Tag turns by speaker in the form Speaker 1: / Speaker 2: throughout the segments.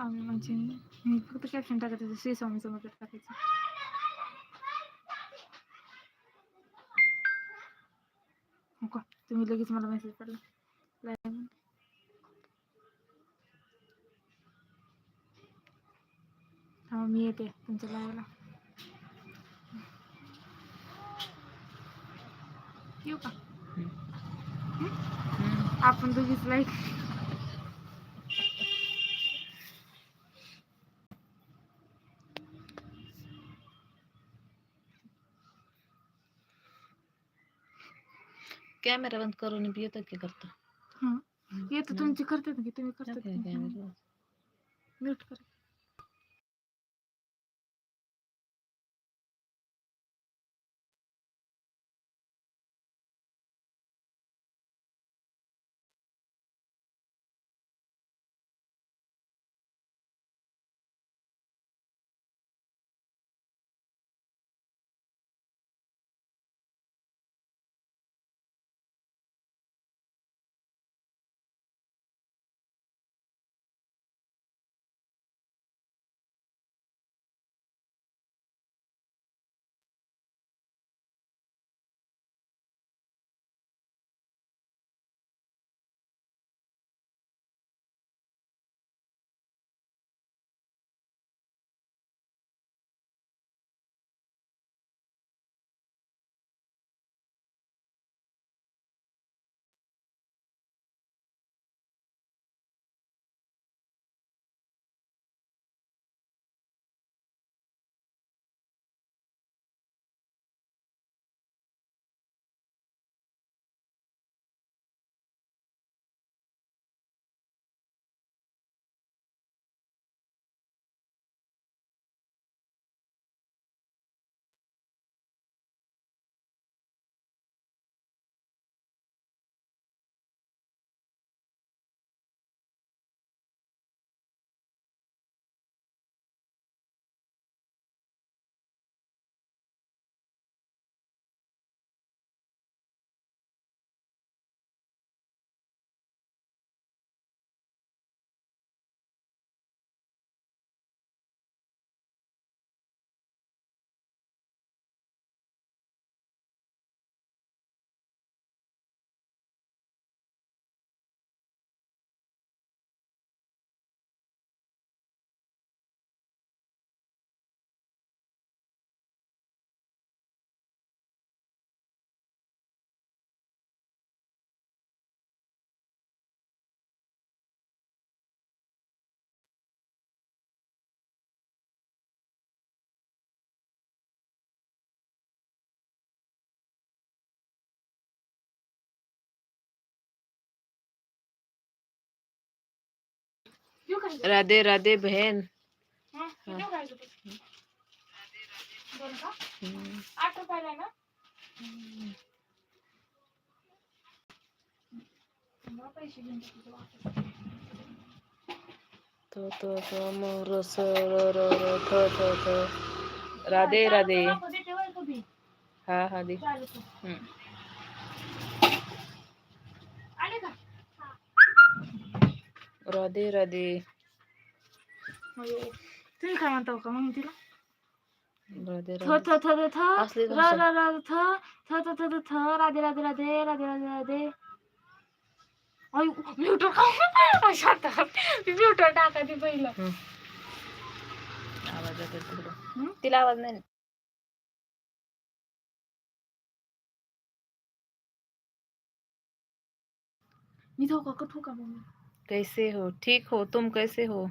Speaker 1: स्वामी म्हणजे मी फक्त कॅप्शन टाकायचं श्री स्वामी समर्थ टाकायचं. हो का तुम्ही लगेच मला मेसेज पडला. हा मी येते तुमच्या लाईव्हला येऊ का? आपण दोघीच लाईक
Speaker 2: कॅमेरा बंद करून बी येतं की करतो.
Speaker 1: हा. येतं तुमची करतात की तुम्ही करतात म्यूट कर.
Speaker 2: राधे राधे बहन।
Speaker 1: हाँ।
Speaker 2: हम्म। तो तो तो तो तो तो राधे राधे।
Speaker 1: हाँ
Speaker 2: हाँ, हाँ दी। हम्म। राधे राधे
Speaker 1: अयो. तुम्ही काय म्हणता हो का मग तिला
Speaker 2: राधे
Speaker 1: थ
Speaker 2: राधे
Speaker 1: थ थ थ
Speaker 2: असली
Speaker 1: र
Speaker 2: भाषा.
Speaker 1: र र थ थ थ थ थ थ राधे राधे राधे राधे राधे राधे अयो म्युटर का शांत म्युटर टाका ती पहिलं
Speaker 2: हम्म. आवाज येतो तिकडं
Speaker 1: हम्म?
Speaker 2: तिला आवाज नाही
Speaker 1: मी धोका का ठोका मम्मी
Speaker 2: कैसे हो ठीक हो तुम कैसे हो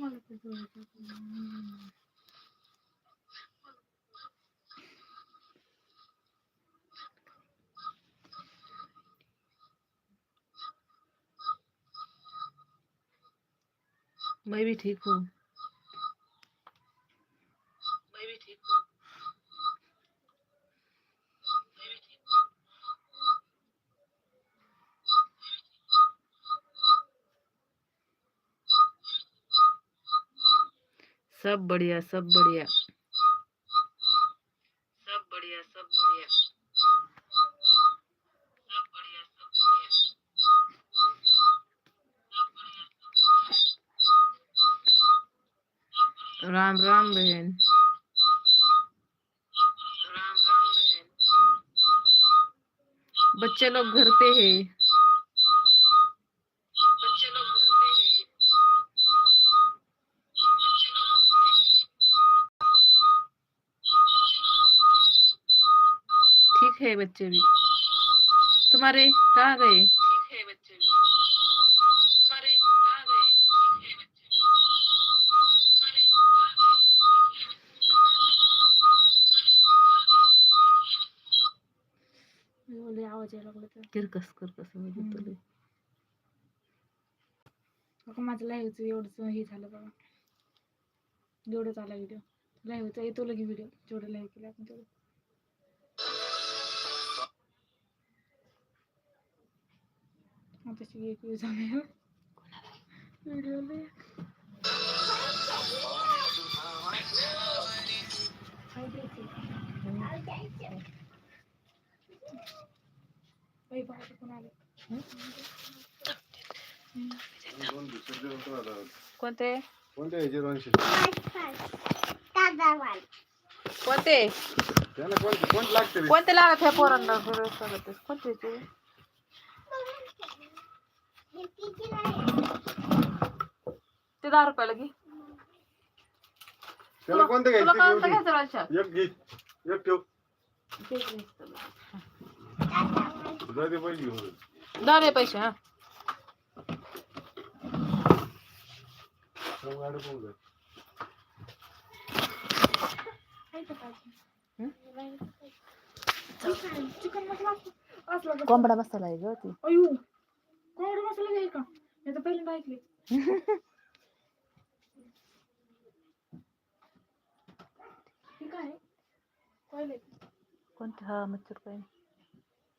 Speaker 1: मला ते
Speaker 2: मैं भी ठीक हूँ। सब बढ़िया सब बढ़िया। राम राम बहन। बच्चे लोग घर पे है। ठीक है बच्चे भी। तुम्हारे कहाँ गए? किरकस करकस म्हणजे. तुला.
Speaker 1: बघा माझं लाईव्हचं एवढंच हे झालं बघा. एवढंच आला व्हिडिओ लाईव्हचा येतो लगे व्हिडिओ जेवढं लाईव्ह केलं आपण तेवढं. आताशी एक व्ह्यू झाला. व्हिडिओ लय काय द्यायचं? बाई बाबा कोण आलं
Speaker 2: कोणते? कोणते
Speaker 3: त्याला कोणते कोणते लागते रे?
Speaker 2: कोणते लागत ह्या पोरांना? कोणते ते? ते दहा रुपयाला घे.
Speaker 3: त्याला कोणते
Speaker 2: तुला
Speaker 3: घ्यायचे
Speaker 2: कोणतं घ्यायचं.
Speaker 3: एक घे. एक ठेव.
Speaker 2: ते
Speaker 3: पैसे घेऊन
Speaker 2: रे पैसे हा
Speaker 1: पाहिजे?
Speaker 2: कोंबडा मसाला आहे ग ती
Speaker 1: अयो कोंबडा मसाला घ्याय का मी तर पहिल्यांदा ऐकले काय आहे? पहिले
Speaker 2: कोणते हा मच्छर काय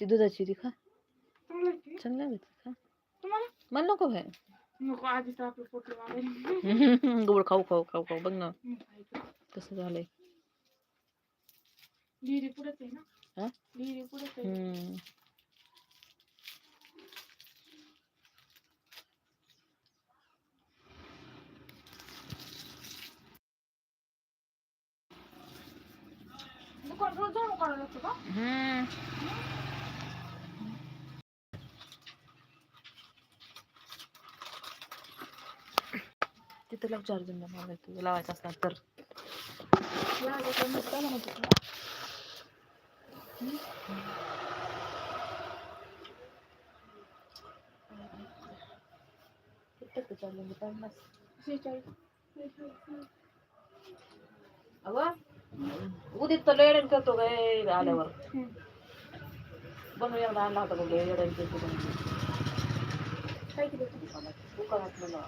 Speaker 1: ती
Speaker 2: दुधाची ती खा
Speaker 1: चांगली
Speaker 2: लागते
Speaker 1: तुम्हाला
Speaker 2: मला नको भाई
Speaker 1: नको आधीच आपलं मागायला
Speaker 2: गोड खाऊ खाऊ खाऊ खाऊ बघ ना कसं झालंय
Speaker 1: लिहिरी पुढेच आहे ना? लिहिरी पुढेच आहे. दुकान रोज जाऊन करावं लागतं का
Speaker 2: तुला चार्जिंग लावायला तुला तर चार्जिंग पन्नास तर लेडन करतो काय आल्यावर बनवूया आणला होता बघ करतो
Speaker 1: काय केलं तू?
Speaker 2: दुकानात
Speaker 1: का?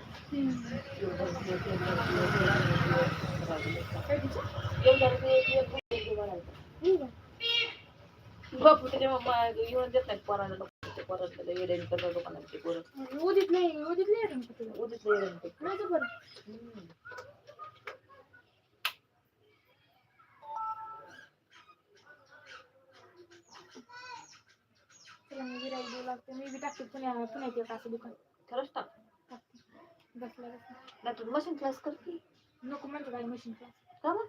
Speaker 2: बापू त्याच्या मम्मा येऊन देत नाही पोरांना परत येडन करतो दुकानात ते पोरं
Speaker 1: उदित नाही उदित नाही?
Speaker 2: उदित
Speaker 1: नाही तर बरं लागते मी बी टाकते पुण्या पुण्यात एक असं दुकान.
Speaker 2: खरंच टाक.
Speaker 1: टाकते. बसल्या बसल्या.
Speaker 2: नाही तू मशीन क्लास करते
Speaker 1: नको म्हणतो काय मशीन क्लास
Speaker 2: का मग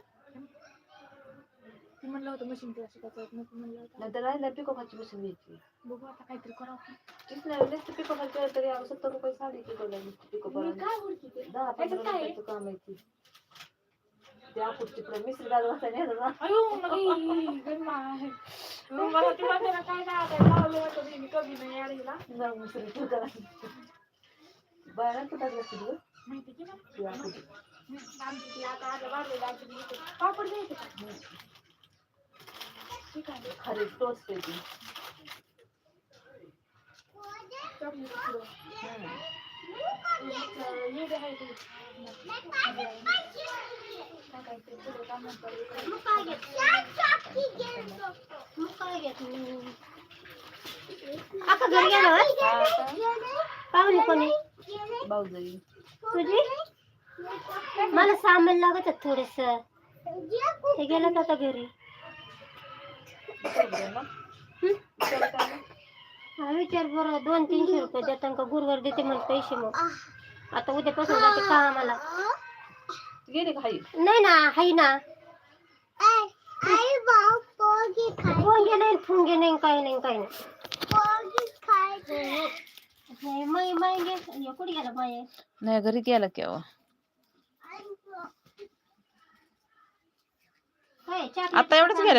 Speaker 1: ती म्हणलं होतं मशीन क्लास शिकायचं नको म्हणलं होतं.
Speaker 2: नाही तर राहिलं पिको खाची मशीन घ्यायची.
Speaker 1: बघू आता काहीतरी करावं
Speaker 2: तीच नाही नुसतं पिको खाली केलं तरी सत्तर रुपये साडी पिको पिको
Speaker 1: मी काय बोलते ते
Speaker 2: दहा
Speaker 1: त्याच्यात
Speaker 2: पंधरा
Speaker 1: काय आहे?
Speaker 2: रुपयाचं काम आहे ते. आपण तिकडे मिसरी दादा वाजता नेलं ना
Speaker 1: अयो नाही गंमा आहे मग मला ती म्हणते ना काय काय आता लावलं होतं मी कमी नाही याडीला
Speaker 2: जाऊ मिसरी तू करा बाहेर कुठं लागलं तुझं
Speaker 1: माहिती की ना
Speaker 2: तू
Speaker 1: आमची ती आता आज वाढलेली आमची पापड द्यायचे का ठीक आहे
Speaker 2: खरी टोस्ट आहे ती
Speaker 1: चॉकलेट
Speaker 4: आता घरी गेलं पाहुणे कोणी
Speaker 2: भाऊजाई
Speaker 4: तुझी मला सामान लागत थोडस. ते गेलं आता घरी? हं? विचार बरं दोन तीनशे रुपये देतात का गुरुवार देते मला पैसे मग. आता उद्यापासून जाते का आम्हाला?
Speaker 2: गेली का आई?
Speaker 4: नाही ना हाय ना. फोंगे नाही फुंगे नाही काही नाही काही नाही. नाही कुठे गेला
Speaker 2: घरी गेला केव्हा
Speaker 4: चहा
Speaker 2: आता एवढंच गेलं